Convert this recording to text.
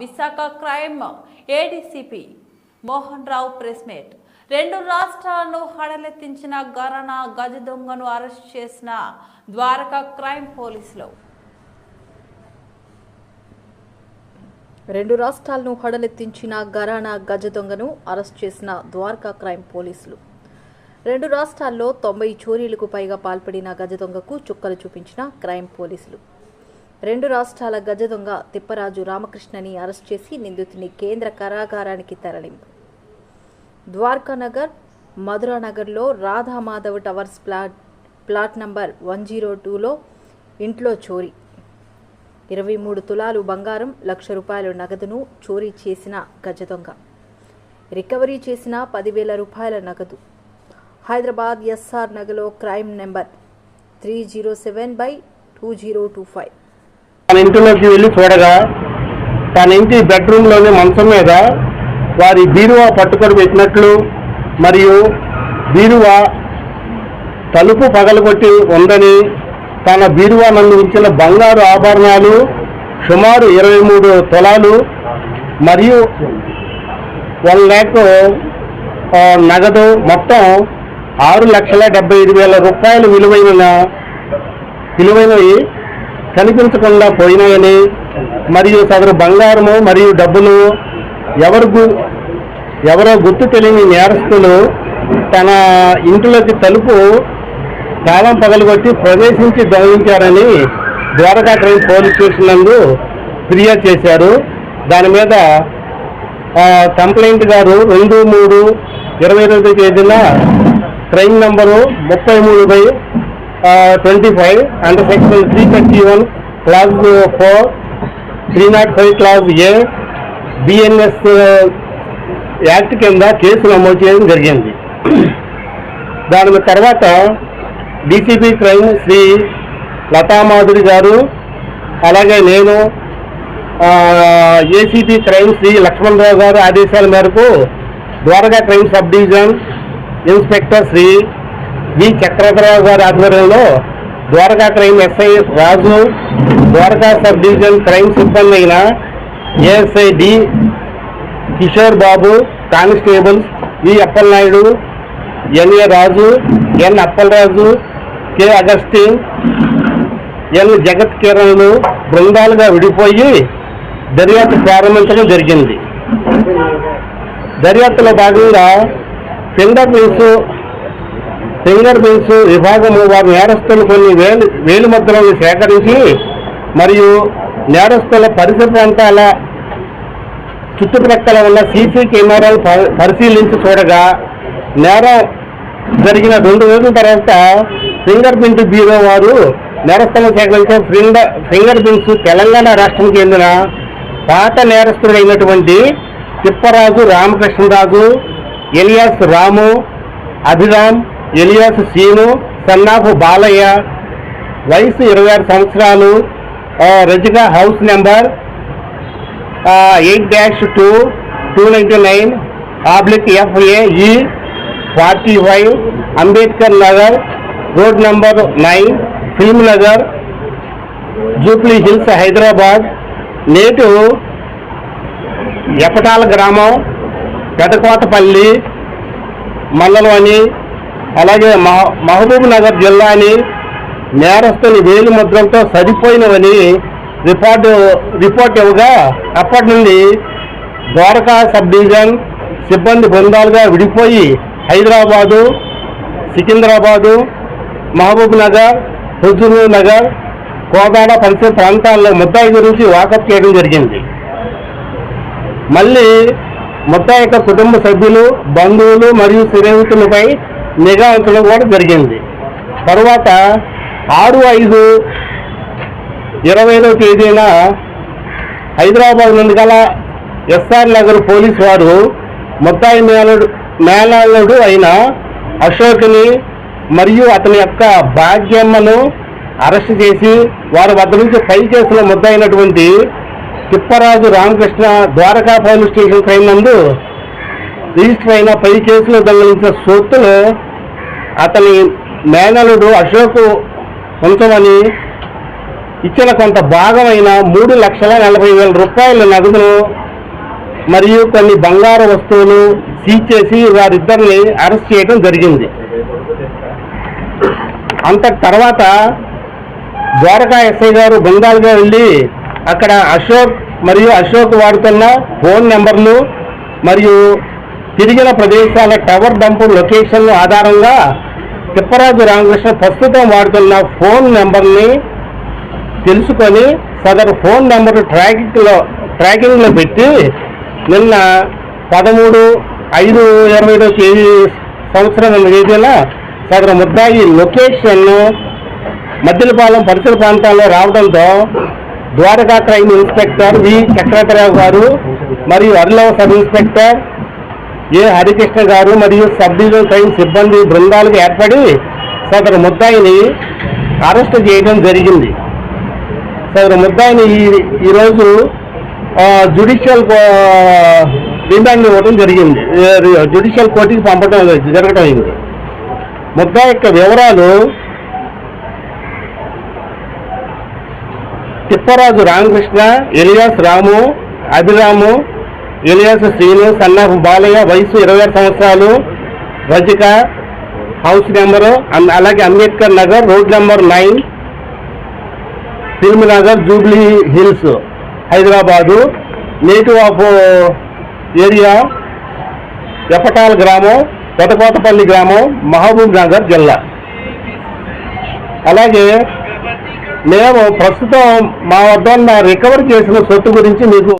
Visakha crime ADCP Mohan Rao press meet. రెండు రాష్ట్రాలను హడలెత్తించిన గరణ గజ దొంగను అరెస్ట్ చేసిన ద్వారకా క్రైమ్ పోలీసులు. రెండు రాష్ట్రాలను హడలెత్తించిన గరానా గజ దొంగను అరెస్ట్ చేసిన ద్వారకా క్రైమ్ పోలీసులు. రెండు రాష్ట్రాల్లో తొంభై చోరీలకు పైగా పాల్పడిన గజ దొంగకు చుక్కలు చూపించిన క్రైమ్ పోలీసులు. రెండు రాష్ట్రాల గజదొంగ తిప్పరాజు రామకృష్ణని అరెస్ట్ చేసి నిందితుని కేంద్ర కారాగారానికి తరలింపు Dwarakanagar మధురానగర్లో Radhamadhav towers plot plot number one zero టూలో ఇంట్లో చోరీ. ఇరవై మూడు తులాలు బంగారం లక్ష రూపాయల నగదును చోరీ చేసిన గజ దొంగ. రికవరీ చేసిన పదివేల రూపాయల నగదు. హైదరాబాద్ ఎస్ఆర్ నగర్లో crime number three zero seven by two zero two five. తన ఇంటిలోకి వెళ్ళి చూడగా తన ఇంటి బెడ్రూమ్లోని మంచం మీద వారి బీరువా పట్టుకొని పెట్టినట్లు మరియు బీరువా తలుపు పగలగొట్టి ఉందని తన బీరువా నందు ఉంచిన బంగారు ఆభరణాలు సుమారు ఇరవై మూడు తులాలు మరియు వన్ ల్యాక్ నగదు మొత్తం ఆరు లక్షల డెబ్బై ఐదు వేల రూపాయలు విలువైన విలువైనవి కనిపించకుండా పోయినాయని మరియు సదరు బంగారము మరియు డబ్బులు ఎవరు ఎవరో గుర్తు తెలియని నేరస్తులు తన ఇంటిలోకి తలుపు తాళం పగలగొట్టి ప్రవేశించి దొంగిలించారని ద్వారకా ట్రైన్ పోలీస్ స్టేషన్ నందు ఫిర్యాదు చేశారు. దాని మీద కంప్లైంట్ గారు రెండు మూడు ఇరవై రెండు తేదీన క్రైమ్ నంబరు ముప్పై మూడు by twenty five under section three thirty one clause four three not five clause A BNS act కింద కేసు నమోదు చేయడం జరిగింది. దాని తర్వాత డీసీపీ క్రైమ్ శ్రీ లతామాధురి గారు అలాగే నేను ఏసీపీ క్రైమ్ శ్రీ లక్ష్మణరావు గారు ఆదేశాల మేరకు Dwaraka crime sub division inspector Shri V Chakradhararao గారి ఆధ్వర్యంలో Dwaraka crime SI Raju Dwaraka sub division crime సిబ్బంది అయిన ASI D Kishore Babu constables V Appalanaidu NA Raju N Appalaraju K Augustin N Jagat కిరణ్లు బృందాలుగా విడిపోయి దర్యాప్తు ప్రారంభించడం జరిగింది. దర్యాప్తులో భాగంగా ఫింగర్ ప్రింట్స్ ఫింగర్ ప్రింట్స్ విభాగము వారి నేరస్తులు కొన్ని వేలు వేలు ముద్రలను సేకరించి మరియు నేరస్తుల పరిసర ప్రాంతాల చుట్టుప్రక్కల ఉన్న సీసీ కెమెరాలు ప- పరిశీలించి చూడగా నేరం జరిగిన రెండు రోజుల తర్వాత ఫింగర్ ప్రింట్ బ్యూరో వారు నేరస్తులను సేకరించిన ఫింగర్ ఫింగర్ ప్రింట్స్ తెలంగాణ రాష్ట్రం చెందిన పాత నేరస్తుడైనటువంటి Tipparaju Ramakrishnaraju alias Ramu Abhiram alias Seenu son of Balayya. వయసు ఇరవై ఆరు సంవత్సరాలు. ఆ, రజిగా house number eight dash two two ninety nine oblique FAE forty five Ambedkar Nagar road number nine film Nagar Jubilee hills Hyderabad. నేటు ఎపటాల గ్రామం పెదకోతపల్లి మండలం అని అలాగే మహబూబ్ నగర్ జిల్లాని నేరస్తుని వేలు ముద్రంతో సరిపోయినవని రిపోర్టు రిపోర్ట్ ఇవ్వగా అప్పటి నుండి ద్వారకా సబ్ డివిజన్ సిబ్బంది బృందాలుగా విడిపోయి హైదరాబాదు సికింద్రాబాదు మహబూబ్ నగర్ హుజూర్ నగర్ కోదాడ పరిసర ప్రాంతాల్లో ముద్దాయి గురించి వాకప్ చేయడం జరిగింది. మళ్ళీ ముద్దాయి యొక్క కుటుంబ సభ్యులు బంధువులు మరియు స్నేహితులపై నిఘా ఉంచడం కూడా జరిగింది. తరువాత ఆరు ఐదు ఇరవైలో తేదీన హైదరాబాద్ నుండి గల ఎస్ఆర్ నగర్ పోలీస్ వారు ముద్దాయి మేనడు మేళాళుడు అయిన అశోక్ని మరియు అతని యొక్క భాగ్యమ్మను అరెస్ట్ చేసి వారి వద్ద నుంచి పై కేసులో ముద్దయినటువంటి Tipparaju Ramakrishna Dwaraka police station crime నందు రిజిస్టర్ అయిన పై కేసులో దొంగలించిన సొత్తును అతని మేనలుడు అశోక్ ఉంచమని ఇచ్చిన కొంత భాగమైన మూడు లక్షల నలభై వేల రూపాయల నగదును మరియు కొన్ని బంగారు వస్తువులు సీజ్ చేసి వారిద్దరిని అరెస్ట్ చేయడం జరిగింది. అంత తర్వాత ద్వారకా ఎస్ఐ గారు బంగాల్గా వెళ్ళి అక్కడ అశోక్ మరియు అశోక్ వాడుతున్న ఫోన్ నెంబర్లు మరియు తిరిగిన ప్రదేశాల టవర్ డంపు లొకేషన్ ఆధారంగా తిప్పరాజు రామకృష్ణ ప్రస్తుతం వాడుతున్న ఫోన్ నెంబర్ని తెలుసుకొని సదరు ఫోన్ నెంబర్ ట్రాకింగ్లో ట్రాకింగ్లో పెట్టి నిన్న పదమూడు ఐదు ఇరవై ఐదో తేదీ సంవత్సరం తేదీన సదరు ముద్దాయి లొకేషన్ను మద్దిలపాలెం పరిసర ప్రాంతాల్లో రావడంతో Dwaraka crime inspector V. Chakradhararao గారు మరియు అర్లవ సబ్ ఇన్స్పెక్టర్ ఏ హరికృష్ణ గారు మరియు సబ్ డివిజన్ క్రైమ్ సిబ్బంది బృందాలకు ఏర్పడి సదరు ముద్దాయిని అరెస్ట్ చేయడం జరిగింది. సదరు ముద్దాయిని ఈ ఈరోజు జుడిషియల్ రిమాండ్ ఇవ్వడం జరిగింది. జుడిషియల్ కోర్టుకి పంపడం జరగడం అయింది. ముద్దా యొక్క వివరాలు Tipparaju Ramakrishna alias Ramu Abhiram alias Srinu son of Balayya వయసు ఇరవై ఆరు సంవత్సరాలు రజిక హౌస్ నెంబరు అలాగే Ambedkar Nagar road number nine film Nagar Jubilee hills Hyderabad native of area Epatal గ్రామం కొత్తకోతపల్లి గ్రామం మహబూబ్ నగర్ జిల్లా. అలాగే మేము ప్రస్తుతం మా వద్ద ఉన్న రికవర్ చేసిన సొత్తు గురించి మీకు